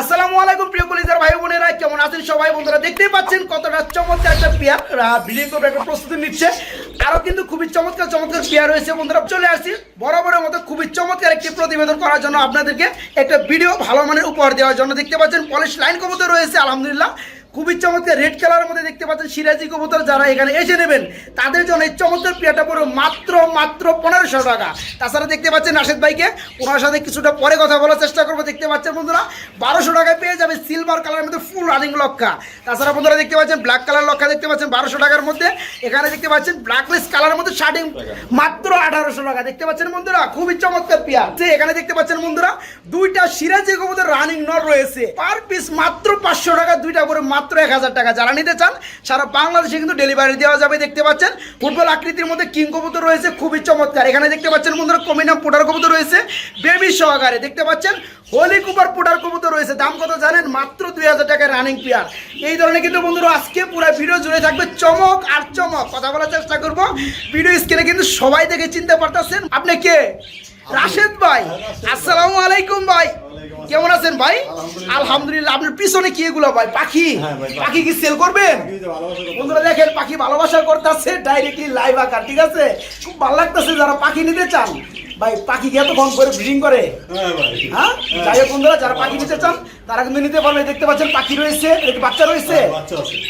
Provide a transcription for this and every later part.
আসসালামু আলাইকুম, প্রিয় কলিজার ভাই বোনেরা, কেমন আছেন সবাই? বন্ধুরা দেখতেই পাচ্ছেন কতটা চমৎকার একটা পেয়ার। ভিডিও করবে, একটা প্রস্তুতি নিচ্ছে। আরও কিন্তু খুবই চমৎকার চমৎকার পেয়ার রয়েছে। বন্ধুরা, চলে আসি। বরাবরের মতো খুবই চমৎকার একটি প্রতিবেদন করার জন্য আপনাদেরকে একটা ভিডিও ভালো মানের উপহার দেওয়ার জন্য। দেখতে পাচ্ছেন পলিশ লাইন কবুতর রয়েছে, আলহামদুলিল্লাহ। খুবই চমৎকার রেড কালারের মধ্যে দেখতে পাচ্ছেন সিরাজি কবুতর যারা এখানে এসে নেবেন, তাদের জন্য এই চমৎকার পেয়ারটা পড়বে মাত্র মাত্র পনেরোশো টাকা। তাছাড়া দেখতে পাচ্ছেন রাশেদ ভাইকে, ওনার সাথে কিছুটা পরে কথা বলার চেষ্টা করব। দেখতে পাচ্ছেন বন্ধুরা, বারোশো টাকায় পেয়ে যাবে সিলভার কালারের মধ্যে ফুল রানিং লক্ষা। তাছাড়া বন্ধুরা দেখতে পাচ্ছেন ব্ল্যাক কালার লক্ষা দেখতে পাচ্ছেন বারোশো টাকার মধ্যে। এখানে দেখতে পাচ্ছেন ব্ল্যাকলেস কালারের মধ্যে শার্টিং মাত্র আঠারোশো টাকা। দেখতে পাচ্ছেন বন্ধুরা, খুবই চমৎকার পেয়ার। যে এখানে দেখতে পাচ্ছেন বন্ধুরা, দুইটা সিরাজি কবুতর রানিং নর রয়েছে। পার পিস মাত্র পাঁচশো টাকা, দুইটা করে মাত্র এক হাজার টাকা। যারা নিতে চান, সারা বাংলাদেশে কিন্তু ডেলিভারি দেওয়া যাবে, দেখতে পাচ্ছেন। ফুটবল আকৃতির মধ্যে কিং কবুতর রয়েছে, খুবই চমৎকার। এখানে দেখতে পাচ্ছেন বন্ধুরা কমিনা পোটার কবুতর রয়েছে বেবি সহকারে দেখতে পাচ্ছেন হোলি কুপার পোটার কবুতর রয়েছে। দাম কত জানেন? মাত্র দুই হাজার টাকার রানিং পেয়ার এই ধরনের কিন্তু বন্ধুরা, আজকে পুরো ভিডিও জুড়ে থাকবে চমক আর চমক। কথা বলার চেষ্টা করব। ভিডিও স্ক্রিনে কিন্তু সবাই দেখে চিনতে পারতেছেন। আপনি কে? রাশেদ ভাই আসসালামু আলাইকুম ভাই। কেমন আছেন ভাই? আলহামদুলিল্লাহ। আপনার পিছনে কি এগুলো ভাই? পাখি? হ্যাঁ পাখি। পাখি কি সেল করবেন? বন্ধুরা দেখেন পাখি ভালোবাসা করতেছে ডাইরেক্টলি লাইভ আকার ঠিক আছে? খুব ভালো লাগতেছে যারা পাখি নিতে চান। ভাই পাখি কি এত ফোন করে ব্রিডিং করে? হ্যাঁ ভাই। হ্যাঁ? যাই হোক বন্ধুরা যারা পাখি নিতে চান তারা কিন্তু নিতে পারবে দেখতে পাচ্ছেন পাখি রয়েছে এদিকে বাচ্চা রয়েছে। হ্যাঁ।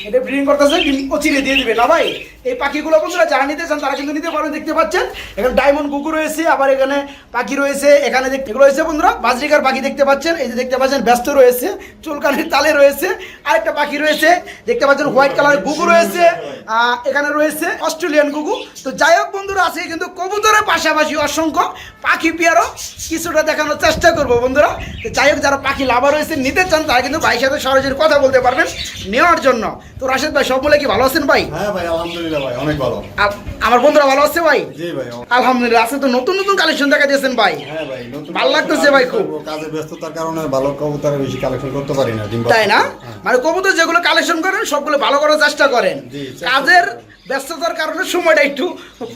এটা ব্রিডিং করতেছে ডিম চিরে দিয়ে দিবে। না ভাই এই পাখিগুলো বন্ধুরা যারা নিতে চান তারা কিন্তু নিতে পারবেন দেখতে পাচ্ছেন। এখানে ডায়মন্ড কুকুর রয়েছে আবার এখানে পাখি রয়েছে এখানে দেখতে এগুলো রয়েছে বন্ধুরা বাজরিকার পাখি দেখতে পাচ্ছেন এই যে দেখতে পাচ্ছেন ব্যস্ত রয়েছে চুলকানির তালে রয়েছে আরেকটা পাখি রয়েছে দেখতে পাচ্ছেন হোয়াইট কালারের কুকু রয়েছে আহ, এখানে রয়েছে অস্ট্রেলিয়ান কুকু তো যাই হোক বন্ধুরা আছে কিন্তু কবুতরের পাশাপাশি অসংখ্য পাখি পেয়ারও কিছুটা দেখানোর চেষ্টা করব বন্ধুরা। তো যাই হোক যারা পাখি লাভা রয়েছে নিতে চান তারা কিন্তু ভাইয়ের সাথে সরাসরি কথা বলতে পারবেন নেওয়ার জন্য। তো রাশেদ ভাই সব বলে কি ভালো আছেন ভাই? হ্যাঁ ভাই আলহামদুলিল্লাহ ভাই অনেক ভালো। আমার বন্ধুরা ভালো আছে ভাই? জি ভাই আলহামদুলিল্লাহ আজকে তো নতুন নতুন কালেকশন দেখা দিয়েছেন ভাই। হ্যাঁ ভাই নতুন ভালো লাগতেছে ভাই খুব। কাজের ব্যস্ততার কারণে ভালো কবুতরের বেশি কালেকশন করতে পারি না তাই না? হ্যাঁ। মানে কবুতর যেগুলো কালেকশন করেন সবগুলো ভালো করার চেষ্টা করেন। কাজের ব্যস্ততার কারণে সময়টা একটু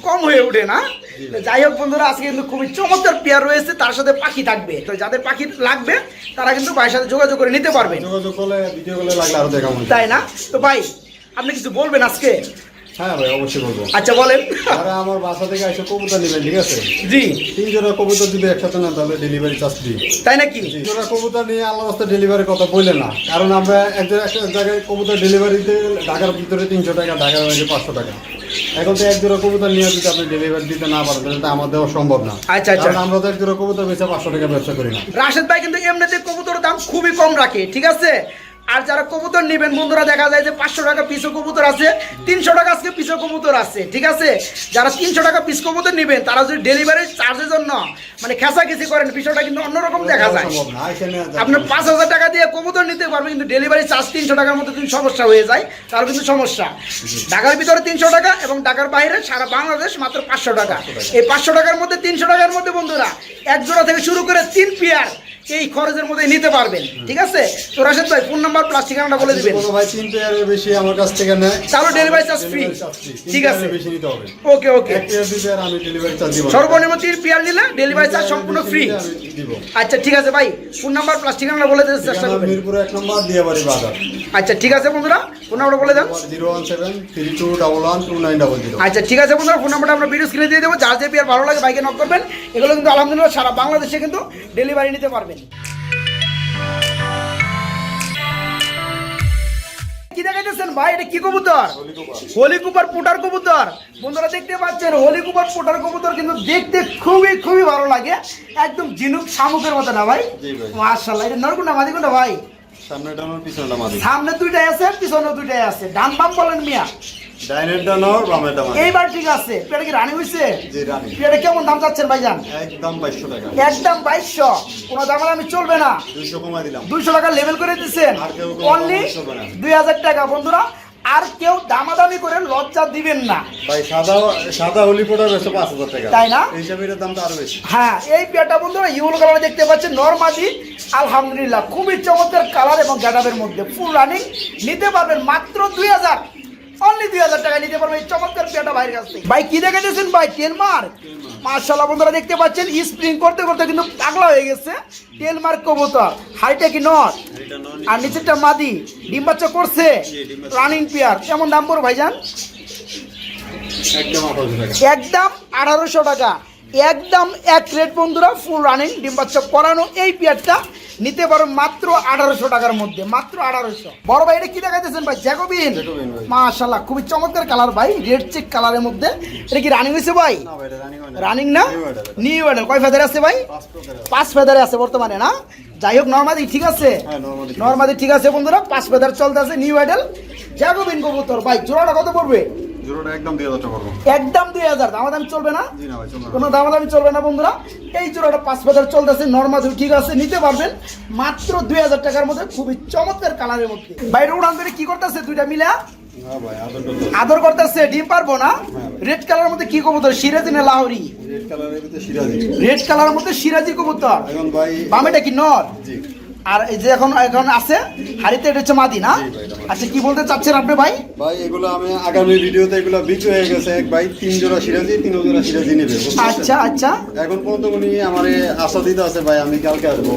কম হয়ে ওঠে না? যাই হোক বন্ধুরা আজকে কিন্তু খুবই চমৎকার পেয়ার রয়েছে তার সাথে পাখি থাকবে। তো যাদের পাখি লাগবে তারা কিন্তু ভাইয়ের সাথে যোগাযোগ করে নিতে পারবে যোগাযোগ করলে ভিডিও করলে লাগলে আরও দেখা তাই না? তো ভাই আপনি কিছু বলবেন আজকে? হ্যাঁ ভাই অবশ্যই বলব। আচ্ছা বলেন। আমার বাসা থেকে এসে কবুতর নেবেন ঠিক আছে? জি। তিন জোড়া কবুতর যদি একসাথে না তাহলে ডেলিভারি চার্জ দিই তাই নাকি? তিন জোড়া কবুতর নিয়ে আল্লাহ রাস্তা ডেলিভারি কথা বললে না। কারণ আমরা এক জায়গায় এক জায়গায় কবুতর ডেলিভারি দিতে ঢাকার ভিতরে তিনশো টাকা ঢাকার বাইরে পাঁচশো টাকা। এখন তো এক জোড়া কবুতর নিয়ে যদি আপনি ডেলিভারি দিতে না পারেন তাহলে তো আমার দেওয়া সম্ভব না। আচ্ছা, আচ্ছা। আমরা তো এক জোড়া কবুতর বেচে পাঁচশো টাকা ব্যবসা করি না। রাশেদ ভাই কিন্তু এমনিতে কবুতরের দাম খুবই কম রাখে ঠিক আছে? আর যারা কবুতর নেবেন বন্ধুরা দেখা যায় যে পাঁচশো টাকা পিসও কবুতর আছে তিনশো টাকা আজকে পিসও কবুতর আছে ঠিক আছে? যারা তিনশো টাকা পিস কবুতর নেবেন তারা যদি ডেলিভারি চার্জের জন্য মানে খেসাখেসি করেন বিষয়টা কিন্তু অন্যরকম দেখা যায়। আপনার পাঁচ হাজার টাকা দিয়ে কবুতর নিতে পারবেন কিন্তু ডেলিভারি চার্জ তিনশো টাকার মধ্যে কিন্তু সমস্যা হয়ে যায় তার কিন্তু সমস্যা। ঢাকার ভিতরে তিনশো টাকা এবং ঢাকার বাইরে সারা বাংলাদেশ মাত্র পাঁচশো টাকা। এই পাঁচশো টাকার মধ্যে তিনশো টাকার মধ্যে বন্ধুরা এক জোড়া থেকে শুরু করে তিন পেয়ার এই খরচের মধ্যে নিতে পারবেন ঠিক আছে? তো রাশেদ ভাই ফোন নাম্বার প্লাস ঠিকানাটা বলে দিবেন। কোনো ভাই তিন পেয়ারের বেশি আমার কাছ থেকে নেয়। তাহলে ডেলিভারি চার্জ ফ্রি ঠিক আছে। বেশি নিতে হবে। ওকে ওকে এক পেয়ার দুই পেয়ার আমি ডেলিভারি চার্জ দিব সর্বনিম্ন তিন পেয়ার নিলে ডেলিভারি চার্জ সম্পূর্ণ ফ্রি দিব। আচ্ছা ঠিক আছে ভাই ফোন নাম্বার প্লাস ঠিকানাটা বলে দিতে চেষ্টা করবেন। মিরপুর এক নম্বর দিয়ে বাড়ি বাজার। আচ্ছা ঠিক আছে বন্ধুরা ফোন নাম্বারটা বলে দেন। Zero one seven three two double one two nine double zero. আচ্ছা ঠিক আছে বন্ধুরা ফোন নাম্বারটা আমরা ভিডিও স্ক্রিনে দিয়ে দেবো। যার যে পেয়ার ভালো লাগে বাইকে নক করবেন এগুলো কিন্তু আলহামদুলিল্লাহ সারা বাংলাদেশে কিন্তু ডেলিভারি নিতে পারবেন। কি দেখাইতেছেন ভাই? এটা কি কবুতর? পুটার কবুতর। বন্ধুরা দেখতে পাচ্ছেন পুটার কবুতর কিন্তু দেখতে খুবই খুবই ভালো লাগে। একদম ঝিনুক শামুকের মতো না ভাই। মার্শাল্লাহ এটা নরকুন্ডা মাদিকুন্ডা ভাই? সামনে দুইটাই আছে পিছনে দুইটাই আছে। ডান বাম বলেন মিয়া। ডাইনের ডানোর বামের ডামার এইবার ঠিক আছে। পেটে কি রানি হয়েছে জি রানি। পেটে কেমন দাম চাচ্ছেন ভাইজান? একদম বাইশশো টাকা। একদম বাইশশো। কোনো দাম আমি চলবে না। দুইশো কমাই দিলাম। দুইশো টাকা লেভেল করে দিচ্ছেন আর কেউ অনলি দামাদামি করবে না। দুই হাজার টাকা। বন্ধুরা আর কেউ দামাদামি করে লজ্জা দিবেন না। ভাই সাদা সাদা হলি বেশি পাঁচ হাজার টাকা। তাই না? এই হিসাবে এটার দামটা আরও বেশি। হ্যাঁ এই পেয়ারটা বন্ধুরা ইউল কালার দেখতে পাচ্ছেন। নর্মাদি আলহামদুলিল্লাহ খুবই চমৎকার কালার এবং গ্যাডাবের মধ্যে ফুল রানিং নিতে পারবেন মাত্র দুই হাজার। অনলি দুই হাজার টাকা নিতে পারবেন এই চমৎকার পেয়াটা ভাইয়ের কাছ থেকে। ভাই কি দেখাইতেছেন ভাই? Ten mark. মার্শাল্লাহ বন্ধুরা দেখতে পাচ্ছেন স্প্রিং করতে করতে কিন্তু পাগলা হয়ে গেছে। টেন মার্ক কবুতর হাইটা কি নট? আর নিচেরটা মাদি ডিম বাচ্চা করছে। রানিং পেয়ার কেমন দাম পড়ো ভাইজান? একদম আঠারোশো টাকা। একদম আঠারোশো টাকা। একদম এক রেট বন্ধুরা ফুল রানিং ডিম বাচ্চা করানো এই পেয়ারটা। নিতে পারো মাত্র আঠারোশো টাকার মধ্যে মাত্র আঠারোশো। বড় ভাই এটা কি দেখাইতেছেন ভাই? জ্যাকোবিন। মাশাল্লাহ খুবই চমৎকার কালার ভাই রেড চেক কালারের মধ্যে। এটা কি রানিং হয়েছে ভাই? রানিং না। নিউ অর্ডার কয় ফেদারে আছে ভাই? পাঁচ ফেদারে আছে। বর্তমানে না? যাই হোক নর্মাদি ঠিক আছে। হ্যাঁ, নর্মাদি ঠিক আছে। বন্ধুরা পাঁচ ফেদার চলতে আছে নিউ আইডেল জ্যাকোবিন কবুতর। ভাই জোড়াটা কত পড়বে? জোড়াটা একদম টাকা একদম দুই হাজার দামাদামি চলবে না? জি না ভাই চলবে না। কোনো দামাদামি চলবে না বন্ধুরা। এই জোড়াটা চলতেছে নর্মাল ঠিক আছে নিতে পারবেন। মাত্র দুই হাজার টাকার মধ্যে খুবই চমৎকার কালারের মধ্যে। বাইরে উড়ান ধরে কি করতেছে দুইটা মিলে? আদর করতে করতেছে ডিম পারব না। রেড কালারের মধ্যে কি কবুতর? সিরাজি না লাহরি? রেড কালারের ভিতরে সিরাজি। রেড কালারের মধ্যে সিরাজি কবুতর। এখন ভাই বামেটা কি নর? জি। আর এই যে এখন এখন আছে হাড়িতে এটা হচ্ছে মাদি না। আচ্ছা কি বলতে চাচ্ছেন আপনি ভাই? ভাই এগুলো আমি আগামী ভিডিওতে এগুলো বিক্রি হয়ে গেছে। এক ভাই তিন জোড়া সিরাজি তিন জোড়া সিরাজি নেবে আচ্ছা আচ্ছা। এখন পর্যন্ত উনি আমার আশা দিতে আছে ভাই আমি কালকে আসব।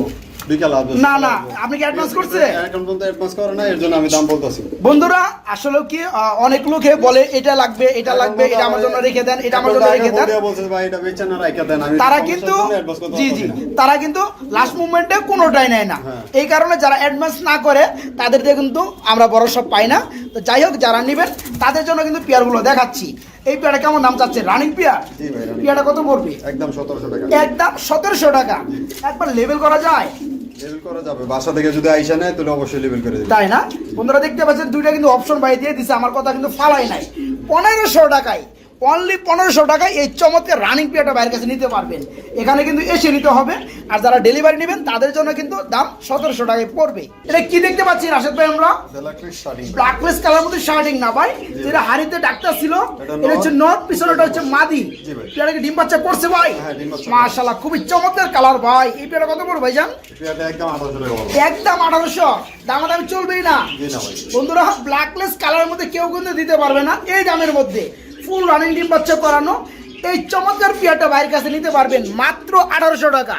না না আপনি কি অ্যাডভান্স করছে? অ্যাডভান্স করে না এর জন্য আমি দাম বলতেছি। বন্ধুরা আসলে কি অনেক লোকে বলে এটা লাগবে এটা লাগবে এটা আমার জন্য রেখে দেন এটা আমার জন্য রেখে দেন। ভাই এটা বেচে না রেখে দেন। আমি তারা কিন্তু জন্য advance করতে জি জি তারা কিন্তু লাস্ট কোনোটাই নেয় না। হ্যাঁ। এই কারণে যারা অ্যাডভান্স না করে তাদের দিয়ে কিন্তু আমরা বড় সব পাই না। তো যাই হোক যারা নেবেন তাদের জন্য কিন্তু পেয়ারগুলো দেখাচ্ছি। এই পেয়ারটা কেমন দাম চাচ্ছে? Running pair. পেয়ারটা কত পড়বে? একদম সতেরোশো টাকা। একদম সতেরোশো টাকা। একবার লেভেল করা যায়। করা যাবে। বাসা থেকে যদি আইসা নেয়, তাহলে অবশ্যই করে তাই না? দেখতে পাচ্ছেন, দুইটা কিন্তু অপশন দিয়ে দিছে। আমার কথা কিন্তু ফালাই নাই। পনেরোশো টাকায় অনলি পনেরোশো টাকায় এই চমৎকার রানিং পেয়ারটা বাইরের কাছে নিতে পারবেন। এখানে কিন্তু এসে নিতে হবে আর যারা ডেলিভারি নেবেন তাদের জন্য কিন্তু দাম সতেরোশো টাকায় পড়বে। এটা কি দেখতে পাচ্ছি রাশেদ ভাই আমরা? ব্ল্যাকলেস কালার মধ্যে শার্টিং না ভাই। যেটা হাড়িতে ডাক্তার ছিল এটা হচ্ছে নর্থ পিছনেটা হচ্ছে মাদি। পেয়ারাকে ডিম বাচ্চা করছে ভাই? হ্যাঁ, মাশাআল্লাহ খুবই চমৎকার কালার ভাই। এই পেয়ারা কত পড়বে ভাইজান? একদম আঠারোশো দামাদামি চলবেই না। বন্ধুরা ব্ল্যাকলেস কালারের মধ্যে কেউ কিন্তু দিতে পারবে না। এই দামের মধ্যে। ফুল রানিং ডিম বাচ্চা করানো এই চমৎকার পিয়াটা ভাইয়ের কাছে নিতে পারবেন মাত্র আঠারোশো টাকা।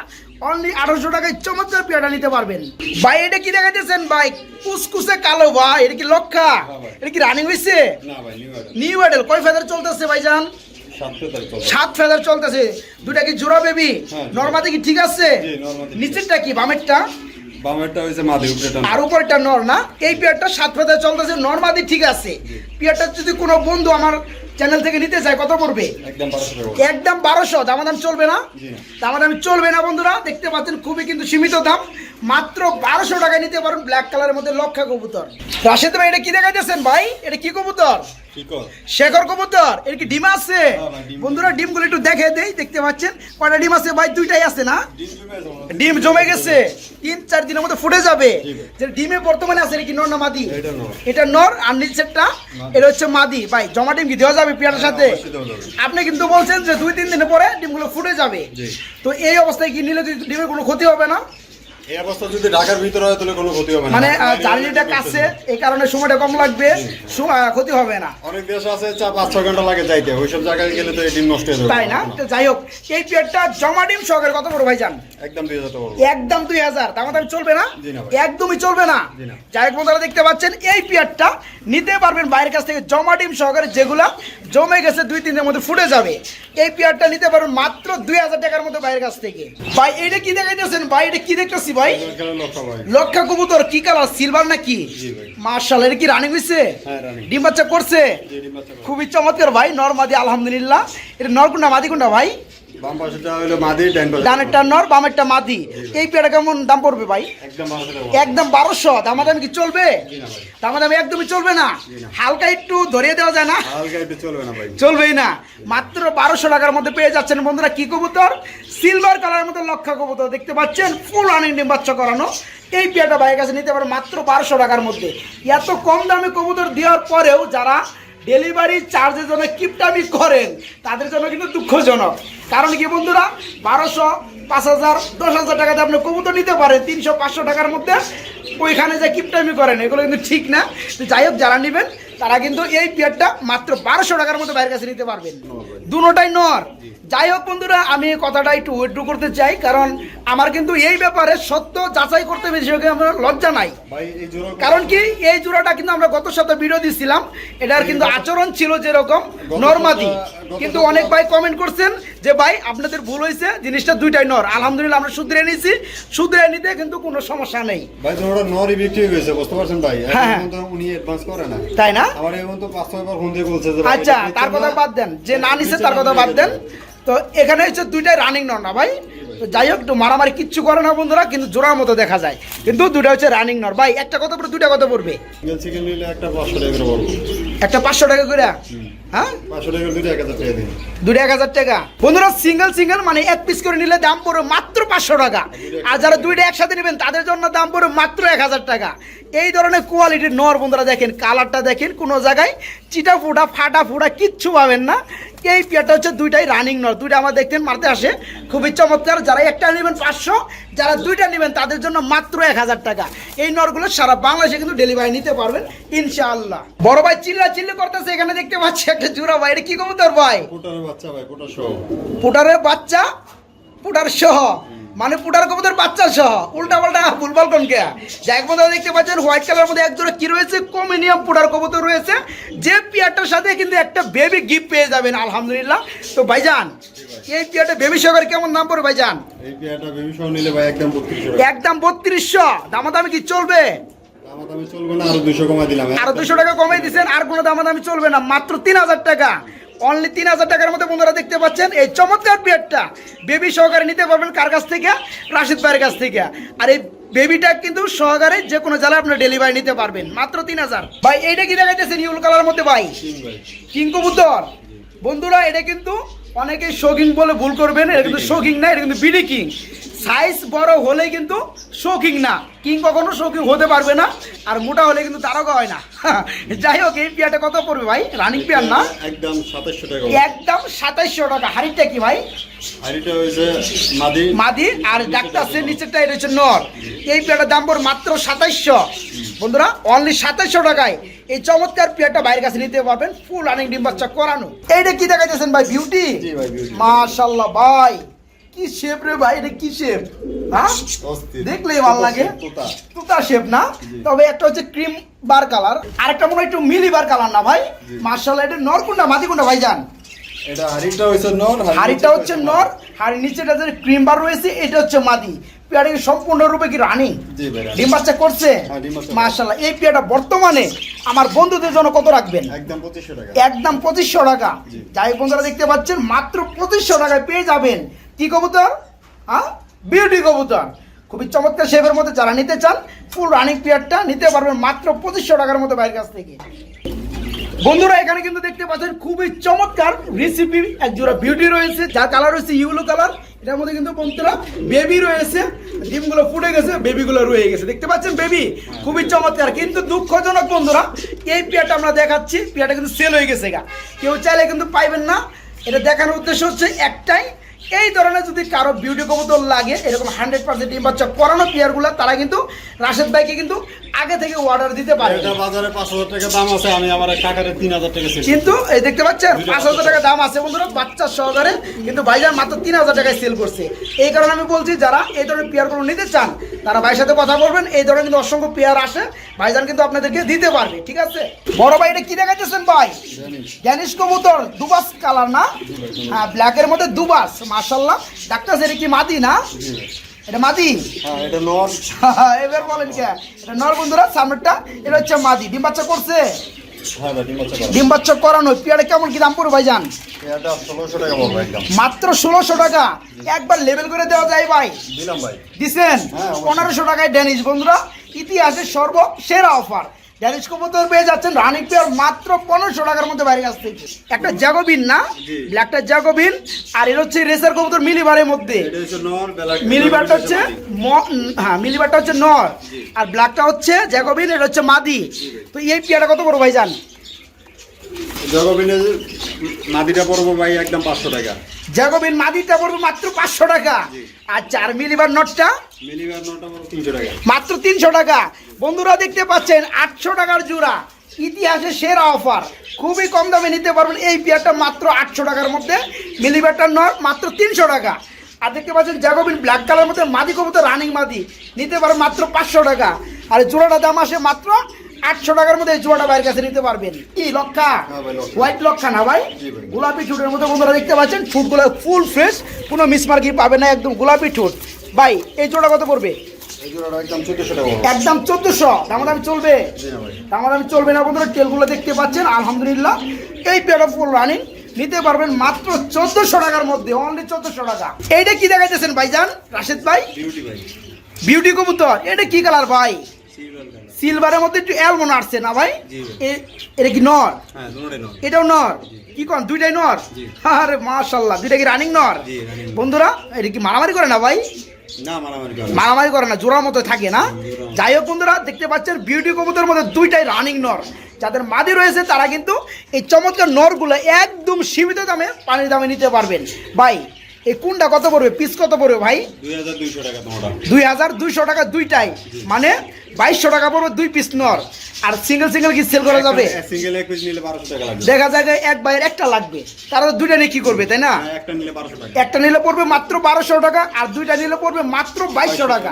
অনলি আঠারোশো টাকায় চমৎকার পিয়াটা নিতে পারবেন। ভাই এটা কি দেখাইতেছেন ভাই? কুসকুসে কালো ভাই এটা কি লক্ষা? এটা কি রানিং হয়েছে নিউ মডেল কয় ফেদার চলতেছে ভাইজান? তারিখ চলবে সাত ফেদার চলতেছে। দুটা কি জোড়া বেবি হ্যাঁ। নর্মাদি কি ঠিক আছে? নিচেরটা কি বামেরটা। আর উপরটা নর না। এই পেয়ারটা সাত ফেদার চলতেছে নর্মাদি ঠিক আছে। পেয়ারটা যদি কোনো বন্ধু আমার চ্যানেল থেকে নিতে চাই কত পড়বে? একদম বারোশো দামা দাম চলবে না? দামা দাম চলবে না বন্ধুরা? দেখতে পাচ্ছেন খুবই কিন্তু সীমিত দাম। মাত্র বারোশো টাকায় নিতে পারেন ব্ল্যাক কালারের মধ্যে লক্ষা কবুতর। রাশেদ ভাই এটা কি দেখাইতেছেন ভাই? এটা কি কবুতর? শেখর কবুতর? এর কি ডিম আছে? হ্যাঁ ভাই, ডিম। বন্ধুরা ডিমগুলো একটু দেখে দেই দেখতে পাচ্ছেন? কয়টা ডিম আছে ভাই? দুইটাই আছে না? ডিম জমে গেছে তিন চার দিনের মধ্যে ফুটে যাবে। যে ডিমে বর্তমানে আছে নাকি নর না মাদি? এটা নর। এটা আর নিচেরটা এটা হচ্ছে মাদি। ভাই জমা ডিম কি দেওয়া যাবে পেয়ারের সাথে? দেওয়া যাবে। আপনি কিন্তু বলছেন যে দুই তিন দিনের পরে ডিমগুলো ফুটে যাবে। তো এই অবস্থায় কি নিলে ডিমের কোনো ক্ষতি হবে না? এই অবস্থা যদি ঢাকার ভিতরে হয় তাহলে কোনো ক্ষতি হবে না। মানে জার্নিটা কাছে এই কারণে সময়টা কম লাগবে ক্ষতি হবে না। অনেক দেশ আছে চা পাঁচ ঘণ্টা লাগে যাইতে। ওইসব জায়গায় গেলে তো এই ডিম নষ্ট হয়ে যাবে। তাই না? তো যাই হোক এই পেয়ারটা জমা ডিম সহকারে কত বড় ভাই যান একদম যেতে পারব একদম দুই হাজার। দাম দাম চলবে না। একদমই চলবে না। যাই হোক বন্ধুরা দেখতে পাচ্ছেন এই পেয়ারটা নিতে পারবেন বাইরের কাছ থেকে জমা ডিম সহকারে যেগুলা জমে গেছে দুই তিন দিনের মধ্যে ফুটে যাবে। এই পেয়ারটা নিতে পারবেন মাত্র দুই হাজার টাকার মধ্যে বাইরের কাছ থেকে। ভাই এটা কি দেখাইতেছেন? ভাই এটা কি দেখতেছি? ভাই? লক্ষা কবুতর কি কালার? সিলভার নাকি? মার্শাল এর কি রানিং হয়েছে হ্যাঁ, ডিম বাচ্চা করছে? খুবই চমৎকার ভাই নরমাদি আলহামদুলিল্লাহ। এটা নরকুন্ডা মাদি কোনটা ভাই? বাম পাশেটা হলো মাদি ডান পাশে ডানেরটা নর বামেরটা মাদি। এই কেমন দাম পড়বে ভাই? একদম টাকা কি চলবে? না একদমই চলবে না। হালকা একটু ধরিয়ে দেওয়া যায় না? হালকা একটু চলবে না ভাই। চলবেই না। মাত্র টাকার মধ্যে পেয়ে যাচ্ছেন বন্ধুরা কি কবুতর? সিলভার কালারের মধ্যে লক্ষা কবুতর দেখতে পাচ্ছেন। ফুল রানিং ডিম বাচ্চা করানো। এই পেয়ারটা বাইরের কাছে নিতে পারে মাত্র বারোশো টাকার মধ্যে। এত কম দামে কবুতর দেওয়ার পরেও যারা ডেলিভারি চার্জের জন্য কিপটামি করেন তাদের জন্য কিন্তু দুঃখজনক। কারণ কি বন্ধুরা? বারোশো পাঁচ হাজার দশ হাজার টাকাতে আপনি কবুতর নিতে পারেন তিনশো পাঁচশো টাকার মধ্যে ওইখানে যে কিপটামি করেন এগুলো কিন্তু ঠিক না। তো যাই হোক যারা নেবেন তারা কিন্তু এই পেয়ারটা মাত্র বারোশো টাকার মতো বাইরের কাছে নিতে পারবেন। দুটাই নর। যাই হোক বন্ধুরা আমি কথাটা একটু উইথড্র করতে চাই কারণ আমার কিন্তু এই ব্যাপারে সত্য যাচাই করতে বেশি আমার লজ্জা নাই। কারণ কি এই জোড়াটা কিন্তু আমরা গত সপ্তাহে ভিডিও দিছিলাম এটার কিন্তু আচরণ ছিল যেরকম নর্মাদি। কিন্তু অনেক ভাই কমেন্ট করছেন যে ভাই আপনাদের ভুল হয়েছে জিনিসটা দুইটাই নর। আলহামদুলিল্লাহ আমরা শুধরে নিয়েছি শুধরে নিতে কিন্তু কোনো সমস্যা নেই। ভাই জোড়াটা নরই বিক্রি হয়ে গেছে বুঝতে পারছেন ভাই? এখন হ্যাঁ। উনি অ্যাডভান্স করে না তাই না? আমার এখন তো পাঁচ ছয় বার ফোন দিয়ে বলছে যে আচ্ছা তার কথা বাদ দেন। যে না নিছে তার কথা বাদ দেন। তো এখানে হচ্ছে দুইটাই রানিং নর না ভাই। তো যাই হোক একটু মারামারি কিচ্ছু করে না বন্ধুরা কিন্তু জোড়ার মতো দেখা যায়। কিন্তু দুটা হচ্ছে রানিং নর ভাই একটা কথা পড়বে? সিঙ্গেল চিকেন নিলে একটা পাঁচশো টাকা করে পড়বে। একটা পাঁচশো টাকা করে? হ্যাঁ? দুটো এক হাজার টাকা বন্ধুরা সিঙ্গেল সিঙ্গেল মানে এক পিস করে নিলে দাম মাত্র পাঁচশো টাকা। আর যারা দুইটা একসাথে নেবেন তাদের জন্য দাম মাত্র এক হাজার টাকা। এই ধরনের কোয়ালিটির নর বন্ধুরা দেখেন কালারটা দেখেন কোনো জায়গায় চিটা ফুটা ফাটা ফুটা কিচ্ছু পাবেন না। এই পেয়ারটা হচ্ছে দুইটাই রানিং নর। দুইটা আমার দেখতেন মারতে আসে। খুবই চমৎকার। যারা একটা নেবেন পাঁচশো যারা দুইটা নেবেন তাদের জন্য মাত্র এক হাজার টাকা। এই নরগুলো সারা বাংলাদেশে কিন্তু ডেলিভারি নিতে পারবেন ইনশাআল্লাহ। বড় ভাই চিল্লা চিল্লি করতেছে এখানে দেখতে পাচ্ছি জোড়া ভাই এটা কি কবুতর ভাই? বাচ্চা ভাই ফুটার সহ। পুটারের বাচ্চা? পুটার সহ? মানে পুটার কবুতর বাচ্চা সহ? উল্টা পাল্টা ভুলভাল কোন কে? যাই বন্ধুরা দেখতে পাচ্ছেন হোয়াইট কালার মধ্যে একজোড়া কি রয়েছে? কমিনিয়াম পুটার কবুতর রয়েছে। যে পিয়ারটার সাথে কিন্তু একটা বেবি গিফট পেয়ে যাবেন আলহামদুলিল্লাহ। তো ভাইজান এই পিয়ারটা বেবি সহকারে কেমন দাম পড়বে ভাইজান? এই পেয়ারটা বেবি সহ নিলে ভাই একদম বত্রিশশো টাকা। একদম বত্রিশশো। দামাদামি কি চলবে? আরও দুশো টাকা দিচ্ছেন আর কোনো চলবে না, মাত্র তিন হাজার টাকা। অনলি তিন হাজার টাকার বন্ধুরা দেখতে পাচ্ছেন চমৎকার বেবি সহকারে নিতে পারবেন কার কাছ থেকে? রাশিদ কাছ থেকে। আর এই বেবিটা কিন্তু সহকারে আপনার ডেলিভারি নিতে পারবেন, মাত্র তিন হাজার। ভাই মধ্যে, ভাই? তিন ভাই কিং বন্ধুরা, এটা কিন্তু অনেকে শৌখিন বলে ভুল করবেন, এটা কিন্তু শৌখিন না, এটা কিন্তু বিডি কিং সাইজ বড় হলে কিন্তু শৌখিন না। কিং কখনো শৌখিন হতে পারবে না আর মোটা হলে কিন্তু তারকা হয় না। যাই হোক এই পেয়ারটা কত পড়বে ভাই? রানিং পেয়ার না? একদম সাতাশশো টাকা একদম সাতাইশশো টাকা। হাড়িটা কি ভাই? মাদি। আর ডাক্তার আছে নিচেরটা এটা হচ্ছে নর। এই পেয়ারটার দাম মাত্র সাতাইশশো। বন্ধুরা অনলি সাতাইশশো টাকায় এই চমৎকার পেয়ারটা বাইরের কাছে নিতে পারবেন। ফুল রানিং ডিম বাচ্চা করানো। এইটা কি দেখাইতেছেন ভাই? বিউটি মাশাল্লাহ ভাই। কি শেপ রে ভাই? এটা কি শেপ হ্যাঁ? দেখলেই ভালো লাগে। তোতা। শেপ না? তবে একটা হচ্ছে ক্রিম বার কালার আরেকটা মনে হয় একটু মিলি বার কালার না ভাই? মাশাল্লাহ এটা নর কোনটা? মাদি কোনটা ভাই যান এটা হাড়িটা হয়েছে নর হাড়িটা হচ্ছে নর আর নিচেটা যে ক্রিম বার রয়েছে এটা হচ্ছে মাদি পেয়ারে সম্পূর্ণরূপে কি রানিং ডিম বাচ্চা করছে? হ্যাঁ, মাশাল্লাহ এই পেয়ারটা বর্তমানে আমার বন্ধুদের জন্য কত রাখবেন? একদম পঁচিশশো টাকা। একদম পঁচিশশো টাকা। যাই বন্ধুরা দেখতে পাচ্ছেন মাত্র পঁচিশশো টাকায় পেয়ে যাবেন। কি কবুতর? হ্যাঁ বিউটি কবুতর। খুবই চমৎকার শেপের মধ্যে যারা নিতে চান ফুল রানিং পেয়ারটা নিতে পারবেন মাত্র পঁচিশশো টাকার মতো বাইরের কাছ থেকে। বন্ধুরা, এখানে কিন্তু দেখতে পাচ্ছেন খুবই চমৎকার রেসিপি এক জোড়া বিউটি রয়েছে, যার কালার রয়েছে ইউলো কালার এটার মধ্যে কিন্তু বন্ধুরা বেবি রয়েছে, ডিমগুলো ফুটে গেছে বেবিগুলো রয়ে গেছে। দেখতে পাচ্ছেন বেবি খুবই চমৎকার, কিন্তু দুঃখজনক বন্ধুরা, এই পেয়ারটা আমরা দেখাচ্ছি পেয়ারটা কিন্তু সেল হয়ে গেছে গা। কেউ চাইলে কিন্তু পাইবেন না। এটা দেখানোর উদ্দেশ্য হচ্ছে একটাই এই ধরনের যদি কারও বিউটি কবুতর লাগে এরকম হান্ড্রেড পার্সেন্ট ডিম বাচ্চা করানো পেয়ারগুলো তারা কিন্তু রাশেদ ভাইকে কিন্তু আগে থেকে অর্ডার দিতে পারে। এটা বাজারে পাঁচ হাজার টাকা দাম আছে আমি আমার তিন হাজার টাকা সেল কিন্তু এই দেখতে পাচ্ছেন পাঁচ হাজার টাকা দাম আছে বন্ধুরা বাচ্চার সহকারে কিন্তু ভাইজান মাত্র তিন হাজার টাকায় সেল করছে। এই কারণে আমি বলছি যারা এই ধরনের পেয়ারগুলো নিতে চান তারা ভাইয়ের সাথে কথা বলবেন এই ধরনের কিন্তু অসংখ্য পেয়ার আসে ভাইজান কিন্তু আপনাদেরকে দিতে পারবে ঠিক আছে? বড় ভাই এটা কি দেখাইতেছেন ভাই? জ্ঞানিস কবুতর দুবাস কালার না? হ্যাঁ ব্ল্যাকের মধ্যে দুবাস মার্শাল্লাহ ডাক্তার এটা কি মাদি না? এটা মাদি? হ্যাঁ এটা নর এবার বলেন কে? এটা নর বন্ধুরা সামনেরটা এটা হচ্ছে মাদি। ডিম বাচ্চা করছে? হ্যাঁ ভাই ডিম বাচ্চা করানো। পেয়ারে কেমন কি দাম পড়বে পড়বে একদম। মাত্র ষোলোশো টাকা। একবার লেবেল করে দেওয়া যায় ভাই। ভাই। দিছেন? হ্যাঁ, পনেরোশো টাকায় ড্যানিশ। বন্ধুরা ইতিহাসের সর্বসেরা অফার। ড্যানিশ কবুতর পেয়ে যাচ্ছেন রানিং পেয়ার মাত্র পনেরোশো টাকার মধ্যে বাইরে আসতে একটা জাগোবিন না? ব্ল্যাকটা জাগোবিন আর এর হচ্ছে রেসার কবুতর মিলিবারের মধ্যে। মিলিবারটা হচ্ছে ম- হ্যাঁ মিলিবারটা হচ্ছে নর। আর ব্ল্যাকটা হচ্ছে জ্যাগোবিন এটা হচ্ছে মাদি। তো এই পেয়ারটা কত বড় ভাই জান? মাদিটা পড়ব ভাই একদম পাঁচশো টাকা। জ্যাকোবিন মাদিটা পড়বে মাত্র পাঁচশো টাকা। আর চার মিলিবার নটটা? মিলিবার নটা পড়ব তিনশো টাকা। মাত্র তিনশো টাকা। বন্ধুরা দেখতে পাচ্ছেন আটশো টাকার জোড়া। ইতিহাসে সেরা অফার। খুবই কম দামে নিতে পারবেন এই পেয়ারটা মাত্র আটশো টাকার মধ্যে। মিলিবারটার নর মাত্র তিনশো টাকা। আর দেখতে পাচ্ছেন জ্যাকোবিন ব্ল্যাক কালার মধ্যে মাদি কবুতর রানিং মাদি। নিতে পারবেন মাত্র পাঁচশো টাকা। আর জোড়াটা দাম আসে মাত্র আটশো টাকার মধ্যে এই জোড়াটা বাইরের কাছে নিতে পারবেন। কি লক্ষা? হ্যাঁ। হোয়াইট লক্ষা। না ভাই? গোলাপি ঠোঁটের মধ্যে বন্ধুরা দেখতে পাচ্ছেন ঠোঁটগুলো ফুল ফ্রেশ কোনো মিসমার্কি পাবে না একদম গোলাপি ঠোঁট। ভাই এই জোড়া কত পড়বে? একদম চোদ্দশো দাম দামি চলবে? দাম দামি চলবে না বন্ধুরা তেলগুলো দেখতে পাচ্ছেন আলহামদুলিল্লাহ। এই পেয়ারা ফুল রানিং নিতে পারবেন মাত্র চোদ্দশো টাকার মধ্যে অনলি চোদ্দশো টাকা। এইটা কি দেখাইতেছেন ভাইজান? রাশেদ ভাই? বিউটি কবুতর এটা কি কালার ভাই। সিলভারের মধ্যে একটু অ্যালমন আসছে না ভাই? এ- এটা কি নর? হ্যাঁ এটাও নর? কি কোন? দুইটাই নর। আরে মাশাল্লাহ দুইটা কি রানিং নর। বন্ধুরা এটা কি মারামারি করে না ভাই? মারামারি করে না। জোড়ার মতো থাকে না? যাই হোক বন্ধুরা দেখতে পাচ্ছেন বিউটি কবুতরের মধ্যে দুইটাই রানিং নর। যাদের মাদি রয়েছে তারা কিন্তু এই চমৎকার নরগুলো একদম সীমিত দামে পানির দামে নিতে পারবেন। ভাই এই কোনটা কত পড়বে? পিস কত পড়বে ভাই? দুই হাজার দুইশো টাকা দুইটাই। মানে বাইশশো টাকা পড়বে দুই পিস নর। আর সিঙ্গেল সিঙ্গেল কি সেল করা যাবে? সিঙ্গেল এক পিস নিলে বারোশো টাকা লাগবে। দেখা যায় এক বাইয়ের একটা লাগবে। তারা দুইটা নিয়ে কি করবে তাই না? হ্যাঁ, একটা নিলে বারোশো টাকা। একটা নিলে পড়বে মাত্র বারোশো টাকা আর দুইটা নিলে পড়বে মাত্র বাইশশো টাকা।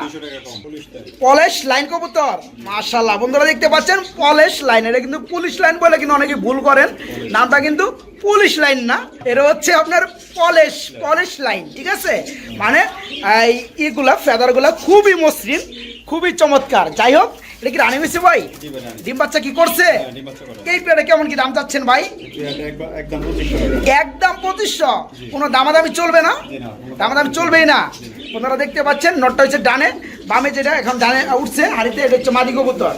পলেশ লাইন কবুতর। মাশাল্লাহ বন্ধুরা দেখতে পাচ্ছেন পলেশ লাইন এটা কিন্তু পুলিশ লাইন বলে কিন্তু অনেকে ভুল করেন। নামটা কিন্তু পুলিশ লাইন না এটা হচ্ছে আপনার পলেশ পলেশ লাইন ঠিক আছে? মানে এই ইগুলা ফেদারগুলা খুবই মসৃণ। খুবই চমৎকার। যাই হোক এটা কি রানি হয়েছে ভাই। ডিম বাচ্চা কি করছে? হ্যাঁ, এই পেয়ারে কেমন কি দাম চাচ্ছেন ভাই? একদম- পঁচিশশো। কোনো দামাদামি চলবে না? দামাদামি চলবেই না। আপনারা দেখতে পাচ্ছেন নটটা হচ্ছে ডানে বামে যেটা এখন ডানে উঠছে হাড়িতে এটা হচ্ছে মাদি কবুতর।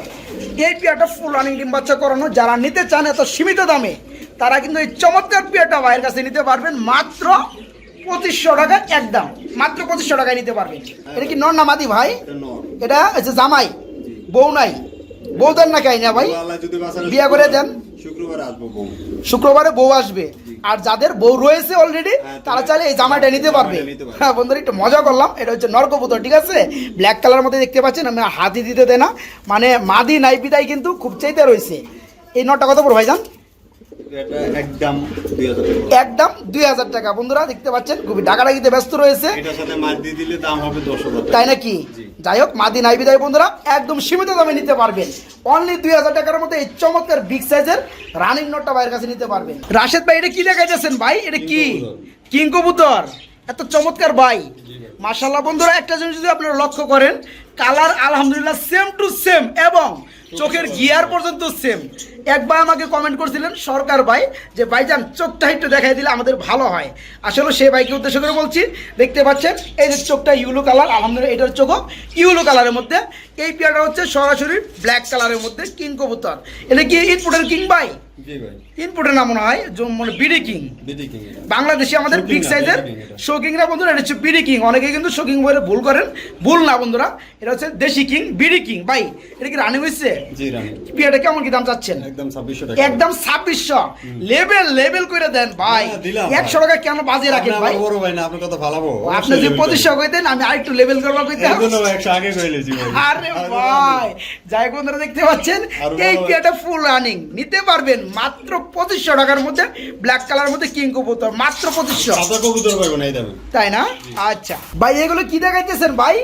এই পেয়ারটা ফুল রানিং ডিম বাচ্চা করানো। যারা নিতে চান এত সীমিত দামে তারা কিন্তু এই চমৎকার পেয়ারটা ভাইয়ের কাছে নিতে পারবেন। মাত্র পঁচিশশো টাকা একদম। মাত্র পঁচিশশো টাকায় নিতে পারবেন এটা কি নর না মাদি ভাই? এটা হচ্ছে জামাই। বউ নাই। বউ দেন না খাই না ভাই বিয়া করে দেন। শুক্রবারে বউ। আসবে। আর যাদের বউ রয়েছে অলরেডি হ্যাঁ, তারা চাইলে এই জামাটা নিতে পারবে। পারবে। হ্যাঁ বন্ধুরা একটু মজা করলাম। এটা হচ্ছে নরকবুতর ঠিক আছে? ব্ল্যাক কালার মধ্যে দেখতে পাচ্ছেন আমি হাতি দিতে দেয় না। মানে মাদি নাই বিদায় কিন্তু খুব চাইতে রয়েছে। এই নটটা কত পড়ো ভাইজান? এটা একদম একদম দুই হাজার টাকা। বন্ধুরা দেখতে পাচ্ছেন খুবই ডাকাডাকিতে ব্যস্ত রয়েছে। তাই নাকি? যাই হোক মাদি নাই বিদায় বন্ধুরা একদম সীমিত দামে নিতে পারবেন। অনলি দুই হাজার টাকার মধ্যে এই চমৎকার বিগ সাইজের রানিং নোটটা ভাইয়ের কাছে নিতে পারবেন। রাশেদ ভাই এটা কি দেখাইতেছেন ভাই? এটা কি? কিং কবুতর। এত চমৎকার ভাই। মাশাল্লাহ বন্ধুরা একটা জিনিস যদি আপনারা লক্ষ্য করেন কালার আলহামদুলিল্লাহ সেম টু সেম এবং চোখের গিয়ার পর্যন্ত সেম একবার আমাকে কমেন্ট করছিলেন, সরকার ভাই, যে ভাইজান, চোখটা একটু দেখাই দিলে আমাদের ভালো হয়। আসলে সে ভাইকে উদ্দেশ্য করে বলছি, দেখতে পাচ্ছেন, এই যে চোখটা ইউলো কালার আলহামদুলিল্লাহ এটার চোখও ইউলো কালারের মধ্যে। এই পেয়ারটা হচ্ছে সরাসরি ব্ল্যাক কালারের মধ্যে কিং কবুতর। এটা কি ইনপুটের কিং ভাই? জি ভাই। ইনপুটের নাম মনে হয় মানে বিডি কিং এটা। বাংলাদেশে আমাদের বিগ সাইজের শোকিংরা বন্ধুরা এটা হচ্ছে বিডি কিং অনেকে কিন্তু শোকিং বলে ভুল করেন। ভুল না বন্ধুরা এটা হচ্ছে দেশি কিং বিডি কিং ভাই এটা কি রানিং হয়েছে? পিয়াটা কেমন কি দাম চাচ্ছেন? একদম ছাব্বিশশো একদম ছাব্বিশশো। লেভেল লেভেল করে দেন ভাই। একশো টাকা কেন বাজিয়ে রাখেন ভাই? বড় ভাই না আপনি কত ভালাবো। আপনি যে পঁচিশশো কইতেন আমি আরেকটু লেভেল করব কইতে আগে কইলেছি আরে ভাই যাই বন্ধুরা দেখতে পাচ্ছেন এই। পেয়াটা ফুল রানিং নিতে পারবেন মাত্র পঁচিশশো টাকার মধ্যে ব্ল্যাক কালার মধ্যে কিং কবুতর মাত্র পঁচিশশো। কবুতর পাইবো না এই দামে তাই না? আচ্ছা। ভাই এগুলো কি দেখাইতেছেন ভাই?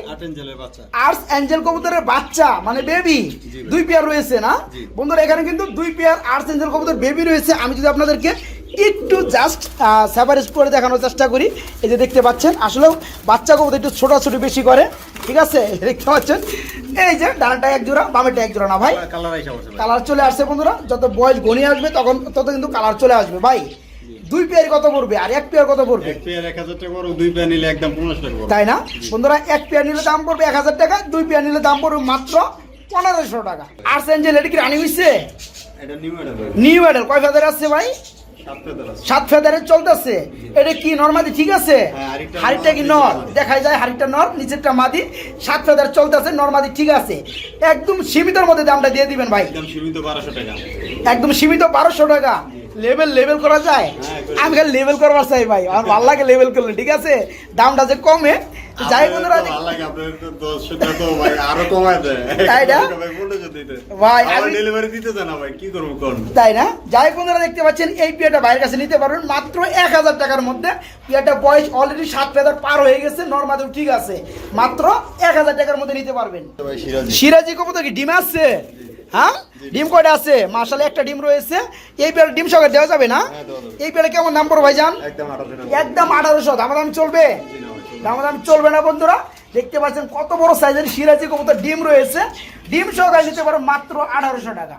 আর্টস অ্যাঞ্জেল কবুতরের বাচ্চা মানে বেবি দুই পেয়ার রয়েছে না? বন্ধুরা এখানে কিন্তু দুই পেয়ার আর্টস অ্যাঞ্জেল কবুতর বেবি রয়েছে। আমি যদি আপনাদেরকে একটু জাস্ট সেপারেট করে দেখানোর চেষ্টা করি। এই যে দেখতে পাচ্ছেন আসলেও বাচ্চা কবুতর একটু ছোটাছুটি বেশি করে ঠিক আছে? দেখতে পাচ্ছেন? এই যে ডানাটা এক জোড়া বামেটা এক জোড়া না ভাই? কালার চলে আসছে বন্ধুরা যত বয়স গণিয়ে আসবে তখন তত কিন্তু কালার চলে আসবে ভাই। দুই পেয়ার কত পড়বে? আর এক পেয়ার কত পড়বে? এক পেয়ার এক হাজার টাকা বড় দুই পেয়ার নিলে একদম টাকা তাই না? বন্ধুরা এক পেয়ার নিলে দাম পড়বে এক হাজার টাকা দুই পেয়ার নিলে দাম পড়বে মাত্র পনেরোশো টাকা। আর্টস এঞ্জেল এটা কি রানি এটা নিউ ভাই। নিউ মডেল কয় ফেদার আসছে ভাই? সাত ফেদারে চলতেছে। এটা কি নর্মাদি ঠিক আছে? হ্যাঁ, হাড়িটা কি নর, দেখাই দেখা যায় হাড়িটা নর নিচেরটা মাদি। সাত ফেদার চলতেছে নর্মাদি ঠিক আছে। একদম সীমিতর মধ্যে দামটা দিয়ে দিবেন ভাই। একদম সীমিত বারোশো টাকা। একদম সীমিত বারোশো টাকা। লেভেল লেভেল করা যায়? হ্যাঁ, আমি খালি লেভেল করবার চাই ভাই। আমার ভালো লাগে লেভেল করলে ঠিক আছে? দামটা যে কমে যাই বন্ধুরা আপনাদের তো ভালো লাগে, আপনাদের তো দর্শকরা তো ভাই আরও কমায় দেয়। তাই না? ভাই পনেরোশো দিতে। ভাই, আবার আমি- ডেলিভারি দিতে দেয় ভাই, কি করব কোন? তাই না? যাই বন্ধুরা দেখতে পাচ্ছেন এই পিয়াটা ভাইয়ের কাছে নিতে পারবেন মাত্র এক হাজার টাকার মধ্যে। পিয়াটা বয়স অলরেডি সাত ফেদার পার হয়ে গেছে নর্মাল ঠিক আছে। মাত্র এক হাজার টাকার মধ্যে নিতে পারবেন। ভাই, সিরাজি। সিরাজি কবুতর কি? ডিম আছে? হ্যাঁ? ডিম কয়টা আছে? মার্শালে একটা ডিম রয়েছে। এই পেলে ডিম সকালে দেওয়া যাবে না? হ্যাঁ। এই পেলে কেমন দাম পড়ো ভাইজান? একদম আঠারোশো দামা দাম চলবে? দামা দাম চলবে। চলবে না বন্ধুরা। দেখতে পাচ্ছেন কত বড় সাইজের সিরাজি কবুতর ডিম রয়েছে। ডিম সহকারে নিতে পারো মাত্র আঠারোশো টাকা।